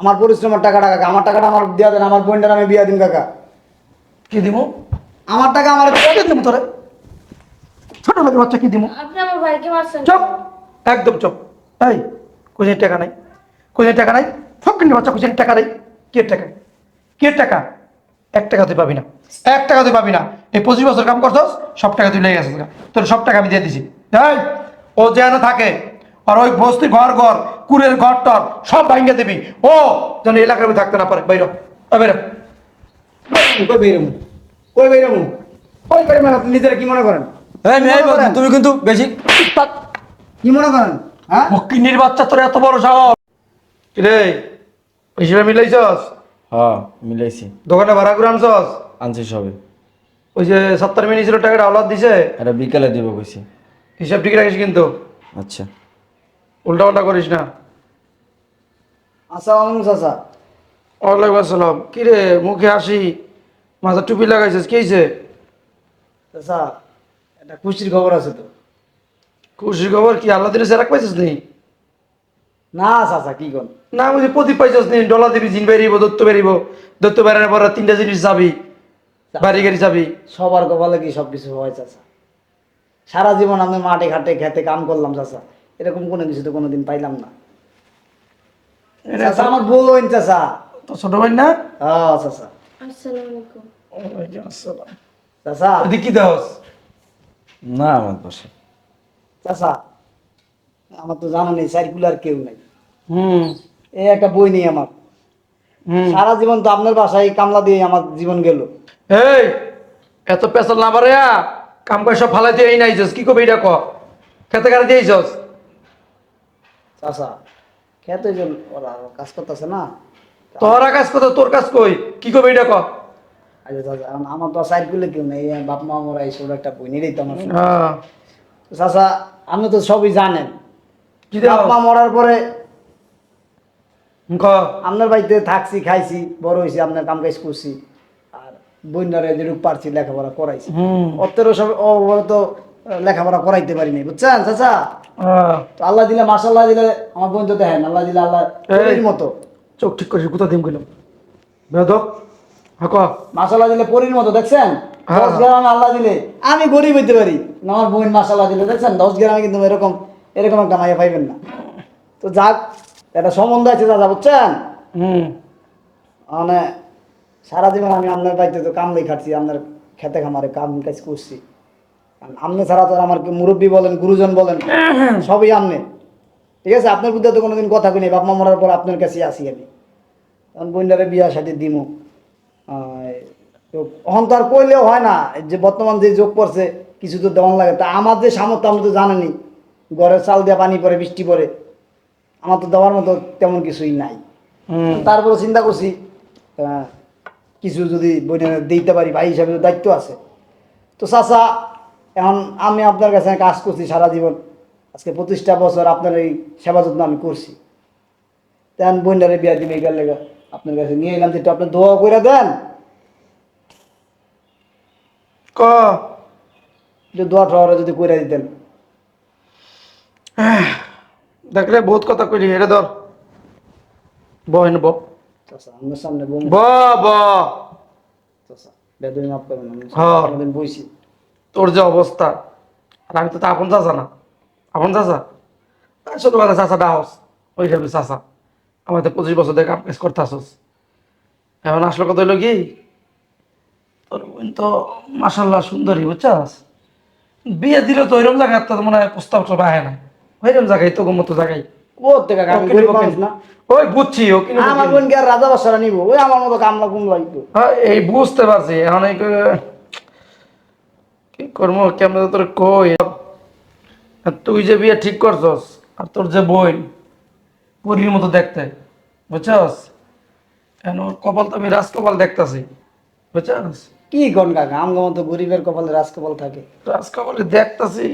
আমার পরিশ্রমের টাকাটা কাকা আমার টাকাটা আমার দিয়া দেন আমার বোনটার আমি বিয়া দিন কাকা। কি দিমু? আমার টাকা আমার কি দিমু তোরে। ছোট লোকের বাচ্চা কি দিমু? আপনি আমার ভাইকে মারছেন। চুপ! একদম চুপ। এই কোথায় টাকা নাই? কোথায় টাকা নাই? ফকির বাচ্চা কোথায় টাকা নাই? কে টাকা? কে টাকা? এক টাকা তুই পাবি না। এক টাকা তুই পাবি না। এই পঁচিশ বছর কাম করছস সব টাকা তুই লেগে গেছিস তোর সব টাকা আমি দিয়ে দিছি। এই ও যেন থাকে আর ওই বস্তি ঘর ঘর কুড়ের ঘর টর সব ভাঙ্গে দিবি। ও যেন এলাকার মধ্যে থাকতে না পারে। বাইর বাইর কই বেরমু কই বেরমু কই বেরমু নিজেরা কি মনে করেন? তুমি কিন্তু বেশি কি মনে করেন? হ্যাঁ? ফকিনির বাচ্চা তোর এত বড় সাহস। রে হিসেবে মিলাইছস? হ্যাঁ মিলাইছি। দোকানে ভাড়া করে আনছস? আনছি সবে। ওই যে সত্তর মিনিট ছিল টাকাটা আওলাদ দিছে? এটা বিকালে দিব কইছি। হিসাব ঠিক রাখিস কিন্তু। আচ্ছা। উল্টা উল্টা করিস না। আসসালামু আলাইকুম চাচা। ওয়ালাইকুম আসসালাম। কি রে মুখে হাসি মাথা টুপি লাগাইছিস কি হয়েছে চাচা একটা খুশির খবর আছে তো। খুশির খবর কি আল্লাহ দিলে সেরাক পাইছিস নি? না চাচা কি কোন না বুঝি প্রদীপ পাইছিস নি ডলা দিবি জিন বেরিব দত্ত বেরিব দত্ত বেরানোর পর তিনটা জিনিস যাবি বাড়ি গাড়ি যাবি। সবার কপালে কি সব কিছু হয় চাচা? সারা জীবন আমি মাঠে ঘাটে খেতে কাম করলাম চাচা। এরকম কোনো কিছু তো কোনোদিন পাইলাম না। চাচা আমার বোন চাচা। তো ছোট ভাই না? হ্যাঁ চাচা। আসসালামু আলাইকুম ওয়ালাইকুম আসসালাম। চাচা। এদিকে কি দাস না আমার পাশে। চাচা আমার তো জানা নেই সার্কুলার কেউ নাই। হুম। এই একটা বই নেই আমার। হুম। সারা জীবন তো আপনার বাসায় কামলা দিয়ে আমার জীবন গেল। এই এত পেশাল না পারে কাম করে সব ফালাই দিয়ে এই নাইছস কি কবি এটা ক খেতে কারে দিয়েছস চাচা খেতে যে ওরা কাজ করতেছে না। তোরা কাজ কত তোর কাজ কই? কি কবি এটা ক? আচ্ছা চাচা আমার তো সার্কুলে কেউ নেই বাপ মা মরা একটা বই তো আমার হ্যাঁ। চাচা আপনি তো সবই জানেন। বাপ মা মরার পরে আপনার বাড়িতে থাকছি খাইছি বড় হয়েছি আপনার কাম কাজ করছি। আর বন্যারে যেটুকু পারছি লেখাপড়া করাইছি। অত্তেরও সব ও বড় তো লেখাপড়া করাইতে পারিনি বুঝছেন চাচা? হ্যাঁ। তো আল্লাহ দিলে মাসাল্লাহ দিলে আমার বোন তো দেখেন আল্লাহ দিলে আল্লাহ মতো। চোখ ঠিক করিস কোথা দিম গেলাম বেদক হ্যাঁ দিলে পরীর মতো দেখছেন? হ্যাঁ। দশ গ্রামে আল্লাহ দিলে আমি গরিব হইতে পারি। আমার বোন মাসাল্লাহ দিলে দেখছেন? দশ গ্রামে কিন্তু এরকম এরকম একটা মাইয়া পাইবেন না। তো যাক একটা সম্বন্ধ আছে দাদা বুঝছেন? হুম। মানে সারা জীবন আমি আপনার বাড়িতে তো কামলাই খাটছি আপনার খেতে খামারে কাম কাজ করছি। আপনি ছাড়া তো আর আমার মুরব্বী বলেন গুরুজন বলেন সবই আমনে। ঠিক আছে আপনার বুদ্ধে তো কোনোদিন কথা কই বাপ মা মরার পর আপনার কাছে আসি আমি। তখন বন্যারে বিয়া সাথে দিমু। তো অহন তো আর কইলেও হয় না যে বর্তমান যে যোগ পড়ছে কিছু তো দেওয়ান লাগে। তা আমার যে সামর্থ্য আপনি তো জানেনি ঘরে চাল দিয়ে পানি পড়ে বৃষ্টি পড়ে আমার তো দেওয়ার মতো তেমন কিছুই নাই। তারপরে চিন্তা করছি কিছু যদি বইটা দিতে পারি ভাই হিসাবে দায়িত্ব আছে। তো চাচা এখন আমি আপনার কাছে কাজ করছি সারা জীবন। আজকে পঁচিশটা বছর আপনার এই সেবা যত্ন আমি করছি। তেমন বইন্ডারে বিয়া দিবে গেলে আপনার কাছে নিয়ে এলাম যেটা আপনি দোয়া করে দেন। ক? দোয়া টোয়া যদি করে দিতেন। দেখলে বহুত কথা কইলি এটা ধর। ব চাচা আমার সামনে ব ব বেদমি মাফ করবেন হ্যাঁ। বইছি। তোর যে অবস্থা আর আমি তো তা আপন চাচা না। আপন চাচা? ছোটবেলা চাচা ডাহস ওই হিসাবে চাচা। আমার তো পঁচিশ বছর দেখে কাজ করতে আসস এখন আসলে কথা হইল কি? তোর বোন তো মাসাল্লাহ সুন্দরী বুঝছাস? বিয়ে দিলে তো ওইরকম জায়গায় তো মনে হয় প্রস্তাব সব আহে না। ওইরকম জায়গায় তো মতো জায়গায়। ও। না? ওই বুঝছি ও কিন্তু আমার বোনকে আর রাজা বাসারা নিবো। ওই আমার মতো কামলা কুমলা হ্যাঁ, এই বুঝতে পারছি। এখন এই ক- কি করব? কেমন তোর কই? আর তুই যে বিয়ে ঠিক করছস আর তোর যে বোন পরীর মতো দেখতে বুঝছস? ওর কপাল তো আমি রাজকপাল দেখতাছি বুঝছস? কি কোন কাকা? আমগো মতো গরিবের কপালে রাজকপাল থাকে। রাজকপালে দেখতাছি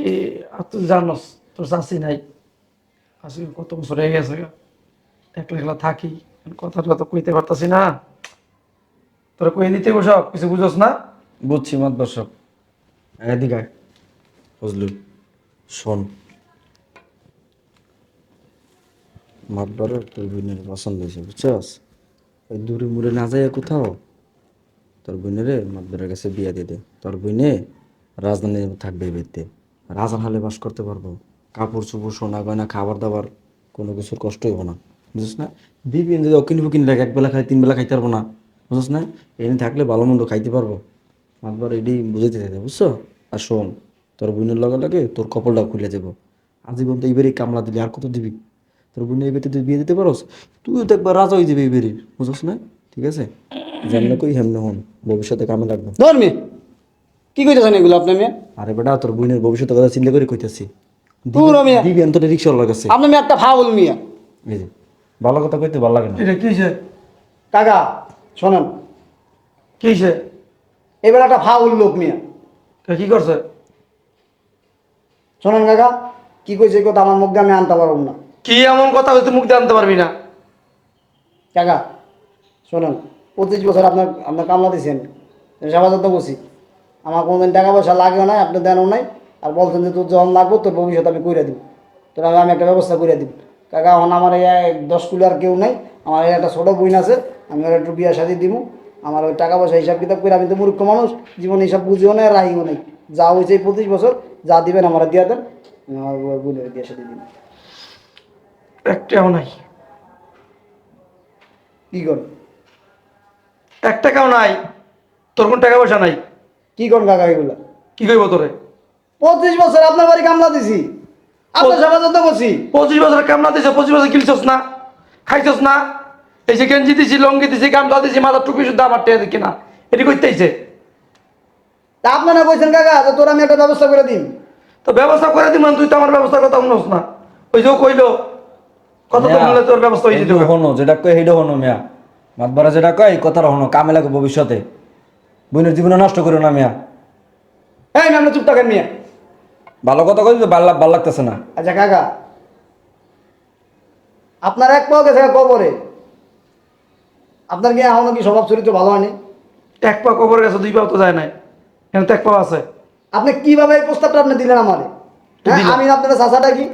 আর তুই জানস তোর চাষি নাই। আসি কত বছর হয়ে গেছে একলা একলা থাকি। কথাটা তো কইতে পারতাছি না। তোরা কই দিতে সব? কিছু বুঝোস না? বুঝছি মত দর্শক এদিকে আয়। ফজলু, শোন। মাতবারে তোর বোনের পছন্দ হয়েছে, বুঝছস? ওই দূরে মুড়ে না যায় কোথাও তোর বোনেরে মাতবারের কাছে বিয়া দিয়ে দে। তোর বোনে রাজধানী থাকবে এই রাজার হালে বাস করতে পারব। কাপড় চোপড়, সোনা গয়না, খাবার দাবার, কোনো কিছুর কষ্ট হইব না। বুঝছিস না? বিপিন যদি অকিনি ফুকিনি রাখে একবেলা খাই তিন বেলা খাইতে পারব না। বুঝছিস না? এনে থাকলে ভালো মন্দ খাইতে পারব। মাতবার এটি বুঝাইতে থাকে বুঝছ? আর শোন তোর বোনের লগে লাগে তোর কপালটা খুলে যাব। আজীবন তো এইবারই কামলা দিলি আর কত দিবি? তোর বোনের এই বেতে তুই বিয়ে দিতে পারোস? তুইও তো একবার রাজা হয়ে যাবি এইবারই বুঝছ না? ঠিক আছে? যেমন কই হেমনে হন ভবিষ্যতে কামে লাগবে। ধর্মী কি কইতেছেন এগুলো আপনি মেয়ে? আরে বেটা তোর বোনের ভবিষ্যতের কথা চিন্তা করে কইতেছি। দূর মিয়া। দিবি অন্তত রিক্সার লাগাছে আপনি মেয়ে একটা ফাউল মিয়া। এই যে ভালো কথা কইতে ভালো লাগে না। এটা কি হয়েছে কাকা শোনেন। কি হয়েছে এবার একটা ফাউল লোক মিয়া। কি করছে? শোনেন কাকা কি কইছে এই কথা আমার মুখ দিয়ে আমি আনতে পারব না। কি এমন কথা হয়তো মুখ দিয়ে আনতে পারবি না? কাকা শোনেন পঁচিশ বছর আপনার আপনার কামলা দিয়েছেন সবাই তো বসি আমার কোনোদিন টাকা পয়সা লাগেও নাই আপনি দেনও নাই আর বলছেন যে তোর যখন লাগবো তোর ভবিষ্যৎ আমি করে দিব। তোর আমি আমি একটা ব্যবস্থা করে দিব। কাকা এখন আমার এই দশ কুলি আর কেউ নাই আমার একটা ছোটো বইন আছে আমি ওর একটু বিয়া শাদি দিব আমার ওই টাকা পয়সা হিসাব কিতাব করে আমি তো মূর্খ মানুষ জীবনে হিসাব বুঝিও নাই রাহিও নাই। যা হয়েছে এই পঁচিশ বছর যা দিবেন আমার দিয়ে দেন আমি আমার বোনের বিয়া শাদি দিব। একটাও নাই। কী করেন এক টাকাও নাই। তোর কোন টাকা পয়সা নাই? কী করেন কাকা এগুলা? কি কইব তোরে? পঁচিশ বছর আপনার বাড়ি কামলা দিছি। আপনার তো বসি পঁচিশ বছর কামলা দিছে পঁচিশ বছর কিনছস না খাইছস না এই যে গেঞ্জি দিছি লঙ্গি দিছি কামলা দিছি মাথা টুপি শুদ্ধ আমার টেয়া দেখি না। এটি করতেইছে তা আপনারা কইছেন কাকা যে তোর আমি একটা ব্যবস্থা করে দিন তো ব্যবস্থা করে দিন তুই তো আমার ব্যবস্থার কথা শুনস না। ওই যে ও কইলো কত তো তোর ব্যবস্থা হয়ে যেত হনো যেটা কয় সেইটা হনো মিয়া। মাতবারা যেটা কয় এই কথাটা হনো কামে লাগবে ভবিষ্যতে। বোনের জীবনে নষ্ট করো না মিয়া। হ্যাঁ আমি আপনার চুপ থাকেন মিয়া। ভালো কথা কই তো ভালো লাগ- ভালো লাগতেছে না। আচ্ছা কাকা। আপনার এক পাও গেছে কবরে। আপনার কি এখনও কি স্বভাব চরিত্র ভালো হয়নি? এক পা কবর গেছে দুই পাও তো যায় নাই। এখানে তো এক পা আছে। আপনি কীভাবে এই প্রস্তাবটা আপনি দিলেন আমারে? হ্যাঁ। আমি আপনার চাচাটা কি?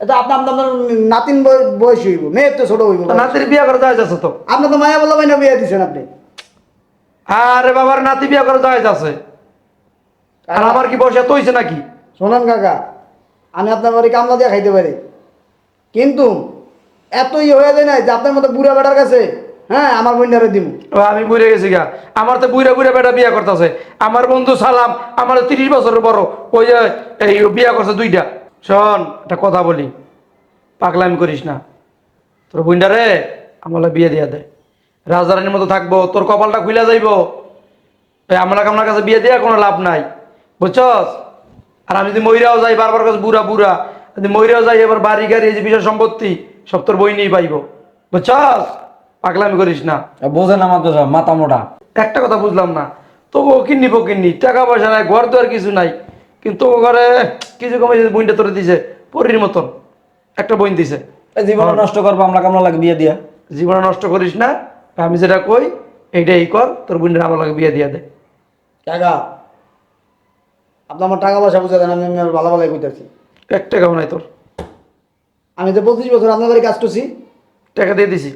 এটা আপনার আপনার নাতিন বয়- বয়স হইব মেয়ের তো ছোট হইব। নাতির বিয়া করে যায় যাচ্ছে তো। আপনি তো মায়া বলা মাইনা বিয়ে দিচ্ছেন আপনি। আরে বাবার নাতি বিয়া করে যায় যাচ্ছে আর আমার কি বয়স এত হয়েছে নাকি? শোনান কাকা আমি আপনার বাড়ি কামলা দিয়ে খাইতে পারি। কিন্তু এত ইয়ে হয়ে যায় না যে আপনার মতো বুড়া বেটার কাছে হ্যাঁ আমার বন্যারে দিব আমি বুড়ে গেছি গা। আমার তো বুড়া বুড়া বেটা বিয়া করতেছে। আমার বন্ধু সালাম, আমার তিরিশ বছরের বড়। ওই যে, এই বিয়া করছে দুইটা। শোন, একটা কথা বলি। পাগলামি করিস না। তোর বুইন্ডারে আমার বিয়ে দিয়া দে। রাজধানীর মতো থাকব, তোর কপালটা খুলে যাইব। আমরা আপনার কাছে বিয়ে দেওয়া কোনো লাভ নাই। বুঝছস? আর আমি যদি মহিরাও যাই, বারবার কাছে বুড়া বুড়া, যদি মহিরাও যাই, এবার বাড়ি গাড়ি যে বিষয় সম্পত্তি, সব তোর বই নিয়ে পাইব। বুঝছস? পাগলামি করিস না। বোঝে না আমার তো মাথা মোটা। একটা কথা বুঝলাম না। তবু কিন্নি ফকিন্নি টাকা পয়সা নাই ঘর তো আর কিছু নাই। কিন্তু ঘরে কিছু কমে বইনটা তোরে দিছে পরির মতন। একটা বইন দিছে। জীবন নষ্ট করব আমরা কামলা লাগে বিয়ে দিয়া। জীবন নষ্ট করিস না। আমি যেটা কই এইটাই কর তোর বোনের আমার লাগে বিয়ে দিয়ে দে। টাকা আপনি আমার টাকা পয়সা বুঝে দেন আমি আমি ভালো ভালো কইতেছি। এক টাকাও নাই তোর। আমি তো পঁচিশ বছর আপনার বাড়ি কাজ করছি টাকা দিয়ে দিছি।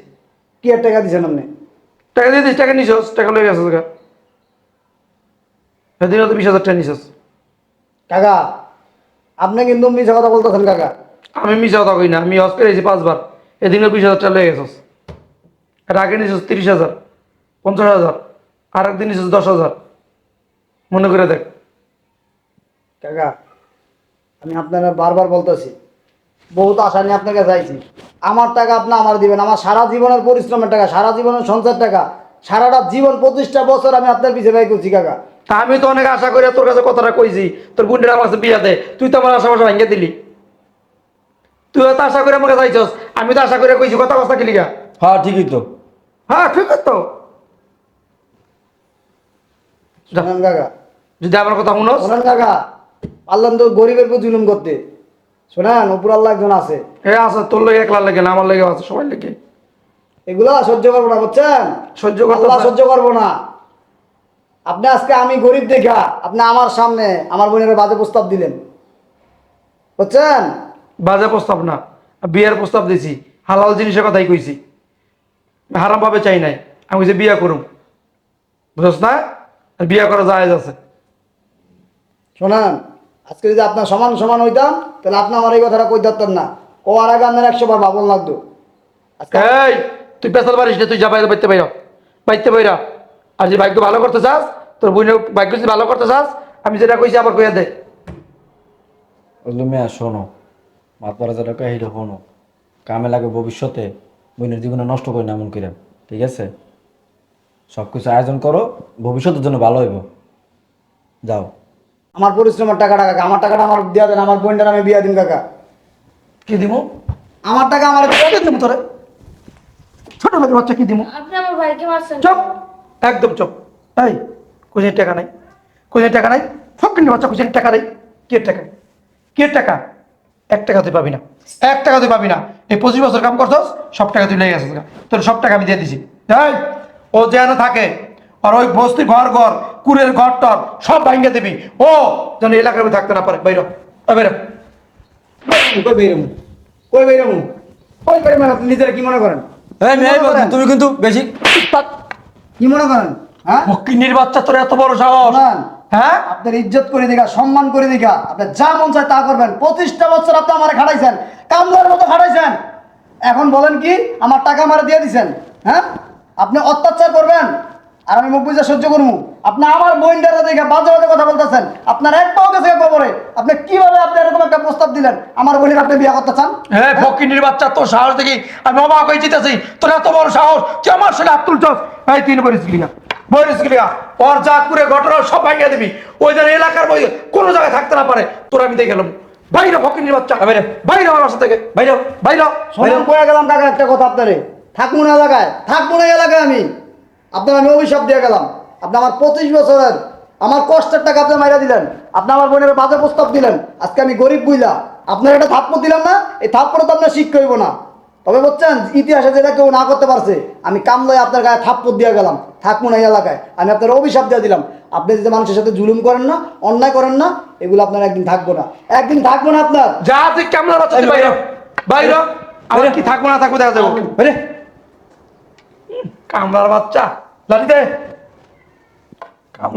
কি আর টাকা দিচ্ছেন আপনি? টাকা দিয়ে দিস টাকা নিছস টাকা লয়ে গেছিস গা। সেদিন তো বিশ হাজার টাকা নিছস। কাকা আপনি কিন্তু মিছা কথা বলতেছেন কাকা। আমি মিশা কথা কই না আমি হজ পেয়েছি পাঁচবার। এদিনও বিশ হাজার টাকা লয়ে গেছস। এর আগে নিছস তিরিশ হাজার পঞ্চাশ হাজার আর একদিন নিছস দশ হাজার। মনে করে দেখ। কাকা আমি আপনারা বারবার বলতেছি বহুত আশা নিয়ে আপনার কাছে আইছি। আমার টাকা আপনি আমার দিবেন আমার সারা জীবনের পরিশ্রমের টাকা সারা জীবনের সঞ্চয়ের টাকা সারাটা জীবন পঁচিশটা বছর আমি আপনার পিছিয়ে ভাই করছি কাকা। তা আমি তো অনেক আশা করে তোর কাছে কথাটা কইছি তোর বোনের আমার কাছে বিয়া দে তুই তো আমার আশা বাসা ভেঙে দিলি। তুই তো আশা করে আমাকে চাইছস আমি তো আশা করে কইছি কথা কথা কিলিগা। হ্যাঁ ঠিকই তো। হ্যাঁ ঠিক আছে তো কাকা। যদি আমার কথা শুনোস। শোনেন কাকা পারলাম তো গরিবের উপর জুলুম করতে। শোনেন উপর আল্লাহ একজন আছে। এ আছে তোর লেগে একলা লেগে না আমার লেগে আছে সবাই লেগে। এগুলো সহ্য করব না বুঝছেন? সহ্য আল্লাহ সহ্য করব না। আপনি আজকে আমি গরিব দেখা আপনি আমার সামনে আমার বোনের বাজে প্রস্তাব দিলেন। বুঝছেন? বাজে প্রস্তাব না বিয়ের প্রস্তাব দিছি হালাল জিনিসের কথাই কইছি। হারাম ভাবে চাই নাই আমি কইছি বিয়া করুম। বুঝছ না? আর বিয়া করা যায় আছে। শোনেন আজকে যদি আপনার সমান সমান হইতাম তাহলে আপনি আমার এই কথাটা কই ধরতেন না। ও আর আগে আপনার একশো বার ভাবন লাগতো। আজকে এই তুই পেশাল পারিস না তুই যা বাইরে বাইতে বাইরা বাইতে বাইরা আর যে ভাগ্য ভালো করতে চাস তোর বোনের ভাগ্য যদি ভালো করতে চাস আমি যেটা কইছি আবার কইয়া দে। ওগুলো মেয়া শোনো মাতবারা যেটা এটা শোনো কামে লাগে ভবিষ্যতে বোনের জীবনে নষ্ট করি না এমন করে ঠিক আছে? সব কিছু আয়োজন করো ভবিষ্যতের জন্য ভালো হইব। যাও। আমার পরিশ্রমের টাকাটা কাকা আমার টাকাটা আমার দিয়া দেন আমার বোনটার আমি বিয়া দিন কাকা। কি দিমু? আমার টাকা আমার কি দিমু তোরে? ছোট লোকের বাচ্চা কি দিমু? আপনি আমার ভাইকে মারছেন। চুপ! একদম চুপ। এই কোথায় টাকা নাই। কোথায় টাকা নাই? ফকির বাচ্চা কোথায় টাকা নাই? কে টাকা? কে টাকা? এক টাকা তুই পাবি না। এক টাকা তুই পাবি না। এই পঁচিশ বছর কাম করছস সব টাকা তুই লেগে গেছিস তোর সব টাকা আমি দিয়ে দিছি। এই ও যেন থাকে আর ওই বস্তি ঘর ঘর কুড়ের ঘর টর সব ভাঙ্গে দিবি। ও যেন এলাকার থাকতে না পারে। বাইর বাইর কই বেরমু কই বেরমু কই বেরমু নিজেরা কি মনে করেন? মনে? তুমি কিন্তু বেশি কি মনে করেন? হ্যাঁ? ফকিনির বাচ্চা তোর এত বড় সাহস। হ্যাঁ? আপনার ইজ্জত করে দিঘা সম্মান করে দিঘা আপনার যা মন চায় তা করবেন। পঁচিশটা বছর আপনি আমার খাটাইছেন কামলার মতো খাটাইছেন। এখন বলেন কি আমার টাকা মারা দিয়ে দিছেন। হ্যাঁ? আপনি অত্যাচার করবেন। আর আমি মুখ বুঝে সহ্য করব। আপনি আমার বইন্ডারা দেখে বাজে বাজে কথা বলতেছেন। আপনার এক পাও গেছে খবরে আপনি কীভাবে আপনি এরকম একটা প্রস্তাব দিলেন? আমার বোনের আপনি বিয়ে করতে চান? হ্যাঁ ফকিনির বাচ্চা তোর সাহস দেখি। আমি অবাক হয়ে যেতেছি তোর এত বড় সাহস তুই আমার সাথে আব্দুল চস এই তিন বরিস গিলিগা বরিস গিলিগা ওর যা করে ঘটনা সব ভাঙিয়ে দিবি। ওই যেন এলাকার বই কোনো জায়গায় থাকতে না পারে। তোর আমি দেখে গেলাম বাইরে ফকিনির বাচ্চা। বাইরে বাইরে আমার বাসা থেকে। বাইরে বাইরে কয়ে গেলাম কাকা একটা কথা আপনারে। থাকব না এলাকায়। থাকব না এলাকায় আমি। আপনার আমি অভিশাপ দিয়ে গেলাম। আপনি আমার পঁচিশ বছরের আমার কষ্টের টাকা আপনি মাইরা দিলেন। আপনি আমার বোনের বাজে প্রস্তাব দিলেন। আজকে আমি গরিব বুঝলা আপনার একটা থাপ্পড় দিলাম না এই থাপ্পড়ে তো আপনার শিক্ষা হইব না। তবে বলছেন ইতিহাসে যেটা কেউ না করতে পারছে আমি কামলায় আপনার গায়ে থাপ্পড় দিয়ে গেলাম থাকব না এই এলাকায়। আমি আপনার অভিশাপ দিয়ে দিলাম। আপনি যদি মানুষের সাথে জুলুম করেন না অন্যায় করেন না এগুলো আপনার একদিন থাকব না। একদিন থাকব না আপনার। যা তুই কেমন বাচ্চা বাইরে বাইরে। আমার কি থাকব না থাকব দেখা যাব? কামলার বাচ্চা। লাঠি দে।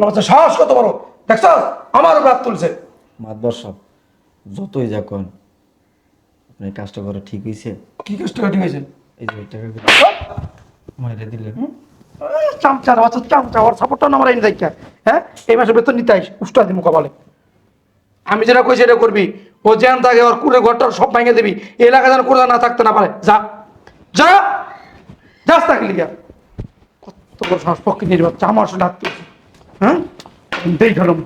বাচ্চা সাহস কত বড়? দেখছ আমার তুলছে। মাতবার সব। যতই যা কন। আপনি এই কাজটা করে ঠিক হয়েছে কি কষ্ট কাটি গেছে এই যে মাইরে দিলে চামচার বাচ্চা চামচা। ওর সাপোর্টটা আমার আইন দেখা হ্যাঁ? এই মাসে বেতন নিতে আইস। উষ্টা দিমু কপালে। আমি যেটা কই সেটা করবি। ও জ্যান থাকে ওর কুড়ে ঘরটার সব ভেঙে দিবি। এলাকা যেন কুড়ে না থাকতে না পারে। যা। যা। যাস থাকলি গিয়া বড় সাহস পক্ষে নির্বাচন আমার হ্যাঁ? দেখালাম